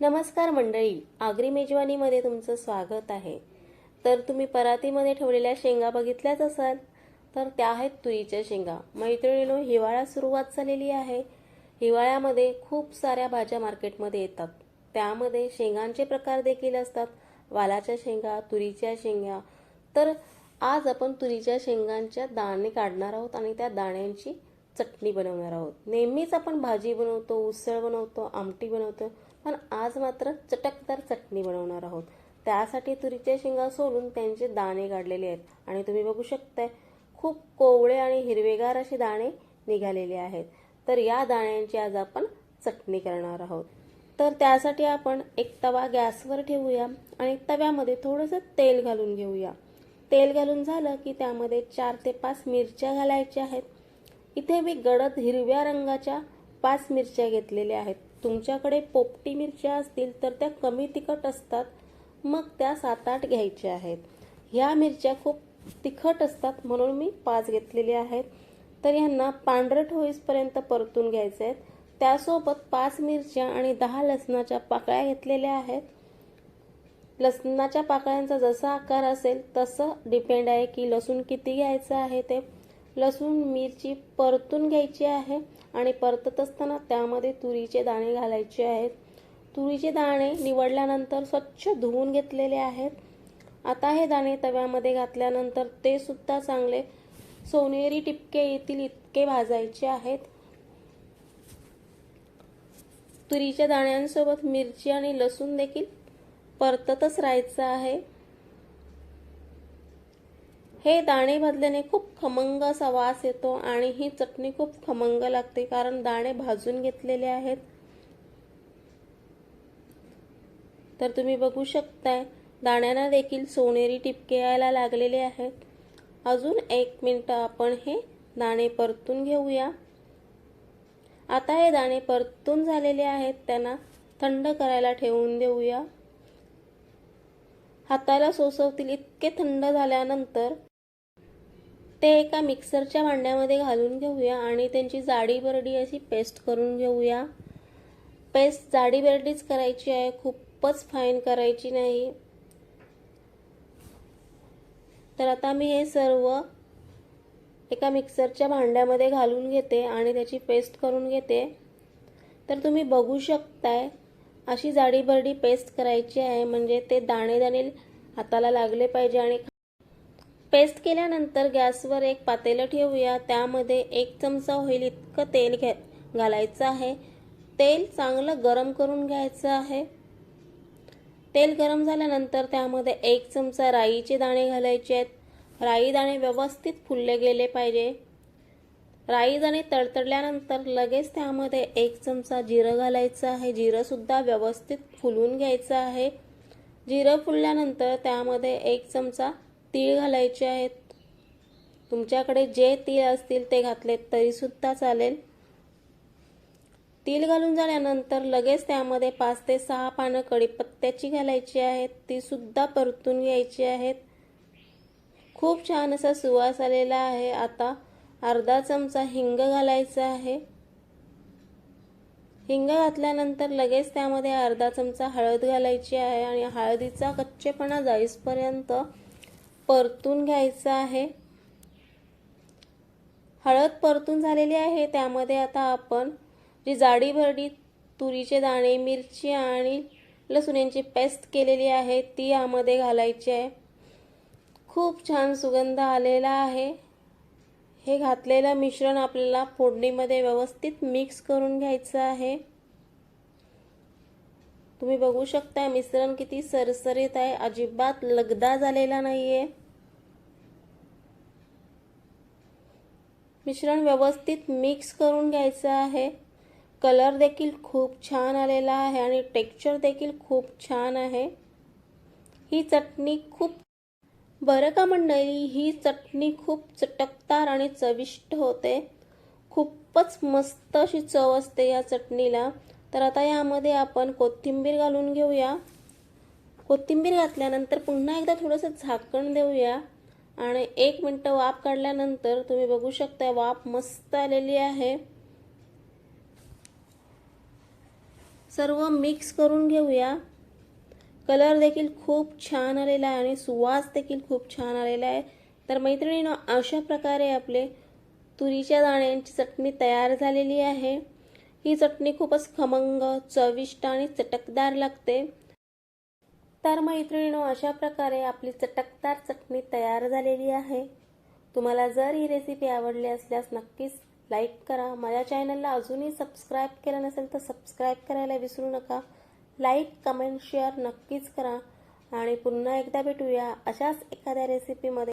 नमस्कार मंडळी आगरी मेजवानीमध्ये तुमचं स्वागत आहे. तर तुम्ही परातीमध्ये ठेवलेल्या शेंगा बघितल्याच असाल तर त्या आहेत तुरीच्या शेंगा. मैत्रिणीनो हिवाळा सुरुवात झालेली आहे. हिवाळ्यामध्ये खूप साऱ्या भाज्या मार्केटमध्ये येतात. त्यामध्ये शेंगांचे प्रकार देखील असतात. वालाच्या शेंगा तुरीच्या शेंगा. तर आज आपण तुरीच्या शेंगांच्या दाणे काढणार आहोत आणि त्या दाण्यांची चटणी बनवणार आहोत. नेहमीच आपण भाजी बनवतो उसळ बनवतो आमटी बनवतो. पण आज मात्र चटकदार चटणी बनवणार आहोत. त्यासाठी तुरीच्या शेंगा सोलून त्यांचे दाणे काढलेले आहेत. आणि तुम्ही बघू शकताय खूप कोवळे आणि हिरवेगार असे दाणे निघालेले आहेत. तर या दाण्यांची आज आपण चटणी करणार आहोत. तर त्यासाठी आपण एक तवा गॅसवर ठेवूया आणि तव्यामध्ये थोडंसं तेल घालून घेऊया. तेल घालून झालं की त्यामध्ये चार ते पाच मिरच्या घालायच्या आहेत. इथे मी गडद हिरव्या रंगाच्या पाच मिरच्या घेतलेल्या आहेत. तुमच्याकडे पोपटी मिरच्या असतील तर त्या कमी तिखट असतात. मग त्या सात आठ घ्यायच्या आहेत. ह्या मिरच्या खूप तिखट असतात म्हणून मी पाच घेतलेल्या आहेत. तर ह्यांना पांढरट होईपर्यंत परतून घ्यायचे आहेत. त्यासोबत पाच मिरच्या आणि दहा लसणाच्या पाकळ्या घेतलेल्या आहेत. लसणाच्या पाकळ्यांचा जसा आकार असेल तसं डिपेंड आहे की लसूण किती घ्यायचं आहे ते. लसूण मिरची परतून घ्यायची आहे आणि परतत असताना त्यामध्ये तुरीचे दाणे घालायचे आहेत. तुरीचे दाणे निवडल्यानंतर स्वच्छ धुवून घेतलेले आहेत. आता हे दाणे तव्यामध्ये घातल्यानंतर ते सुद्धा चांगले सोनेरी टिपके येतील इतके भाजायचे आहेत. तुरीच्या दाण्यांसोबत मिरची आणि लसूण देखील परततच राहायचं आहे. हे दाणे भाजल्याने खूप खमंग असा वास येतो आणि ही चटणी खूप खमंग लागते कारण दाणे भाजून घेतलेले आहेत. तर तुम्ही बघू शकताय दाण्यांना देखील सोनेरी टिपके यायला लागलेले आहेत. अजून एक मिनटं आपण हे दाणे परतून घेऊया. आता हे दाणे परतून झालेले आहेत त्यांना थंड करायला ठेवून देऊया. हाताला सोसवतील इतके थंड झाल्यानंतर ते एका मिक्सरच्या भांड्यामध्ये घालून घेऊया आणि त्यांची जाडी बरडी अशी पेस्ट करून घेऊया. पेस्ट जाडी बरडीच करायची आहे खूपच फाईन करायची नाही. तर आता मी हे सर्व एका मिक्सरच्या भांड्यामध्ये घालून घेते आणि त्याची पेस्ट करून घेते. तर तुम्ही बघू शकताय अशी जाडी बरडी पेस्ट करायची आहे म्हणजे ते दाणे दाणे हाताला लागले पाहिजे आणि पेस्ट केल्यानंतर गॅसवर एक पातेलं ठेवूया. त्यामध्ये एक चमचा होईल इतकं तेल घ्या घालायचं आहे. तेल चांगलं गरम करून घ्यायचं आहे. तेल गरम झाल्यानंतर त्यामध्ये एक चमचा राईचे दाणे घालायचे आहेत. राई दाणे व्यवस्थित फुलले गेले पाहिजे. राई दाणे तडतडल्यानंतर लगेच त्यामध्ये एक चमचा जिरं घालायचं आहे. जिरंसुद्धा व्यवस्थित फुलून घ्यायचं आहे. जिरं फुलल्यानंतर त्यामध्ये एक चमचा तीळ घालायचे आहेत. तुमच्याकडे जे तीळ असतील ते घातलेत तरीसुद्धा चालेल. तीळ घालून झाल्यानंतर लगेच त्यामध्ये पाच ते सहा पानं कढीपत्त्याची घालायची आहेत. ती सुद्धा परतून घ्यायची आहेत. खूप छान असा सुवास आलेला आहे. आता अर्धा चमचा हिंग घालायचा आहे. हिंग घातल्यानंतर लगेच त्यामध्ये अर्धा चमचा हळद घालायची आहे आणि हळदीचा कच्चेपणा जाईसपर्यंत परतून घ्यायचं आहे. हळद परतून झालेली आहे. त्यामध्ये आता आपण जी जाडी भरडी तुरीचे दाणे मिरची आणि लसूण यांची पेस्ट केलेली आहे ती यामध्ये घालायची आहे. खूप छान सुगंध आलेला आहे. हे घातलेलं मिश्रण आपल्याला फोडणीमध्ये व्यवस्थित मिक्स करून घ्यायचं आहे. तुम्ही बघू शकता मिश्रण किती सरसरीत आहे. अजिबात लगदा झालेला नाहीये. मिश्रण व्यवस्थित मिक्स करून घ्यायचं आहे. कलर देखील खूप छान आलेला आहे आणि टेक्स्चर देखील खूप छान आहे. ही चटणी खूप बरं का मंडळी? ही चटणी खूप चटकदार आणि चविष्ट होते. खूपच मस्त अशी चव असते या चटणीला. तर आता यामध्ये आपण कोथिंबीर घालून घेऊया. कोथिंबीर घातल्यानंतर पुन्हा एकदा थोडंसं झाकण देऊया. आणि एक मिनटं वाफ काढल्यानंतर तुम्ही बघू शकता वाफ मस्त आलेली आहे. सर्व मिक्स करून घेऊया. कलर देखील खूप छान आलेला आहे आणि सुवास देखील खूप छान आलेला आहे. तर मैत्रिणीनं अशा प्रकारे आपले तुरीच्या दाण्यांची चटणी तयार झालेली आहे. ही चटणी खूपच खमंग चविष्ट आणि चटकदार लागते. तर मैत्रिणीनो अशा प्रकारे आपली चटकदार चटणी तयार झालेली आहे. तुम्हाला जर ही रेसिपी आवडली असल्यास नक्कीच लाईक करा. माझ्या चॅनलला अजूनही सबस्क्राईब केलं नसेल तर सबस्क्राईब करायला विसरू नका. लाईक कमेंट शेअर नक्कीच करा. आणि पुन्हा एकदा भेटूया अशाच एखाद्या रेसिपीमध्ये